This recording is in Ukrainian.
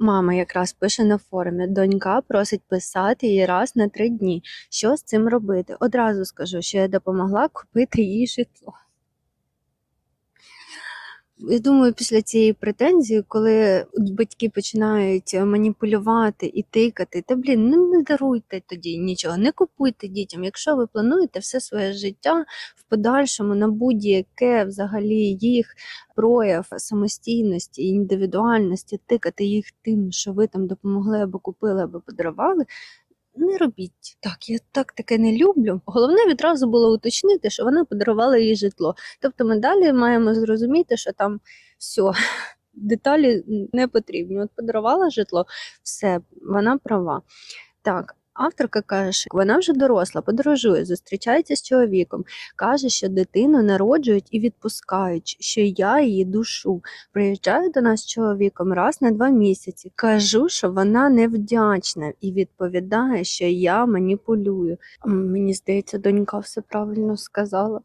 Мама якраз пише на форумі: донька просить писати її раз на три дні. Що з цим робити? Одразу скажу, що я допомогла купити їй житло. Я думаю, після цієї претензії, коли батьки починають маніпулювати і тикати, та блін, ну не даруйте тоді нічого, не купуйте дітям. Якщо ви плануєте все своє життя в подальшому на будь-яке взагалі їх прояв самостійності індивідуальності, тикати їх тим, що ви там допомогли або купили, або подарували. Не робіть так, я так таке не люблю. Головне відразу було уточнити, що вона подарувала їй житло. Тобто ми далі маємо зрозуміти, що там все, деталі не потрібні. От подарувала житло, все, вона права. Так, авторка каже, що вона вже доросла, подорожує, зустрічається з чоловіком, каже, що дитину народжують і відпускають, що я її душу. Приїжджаю до нас з чоловіком раз на два місяці. Кажу, що вона невдячна і відповідає, що я маніпулюю. Мені здається, донька все правильно сказала.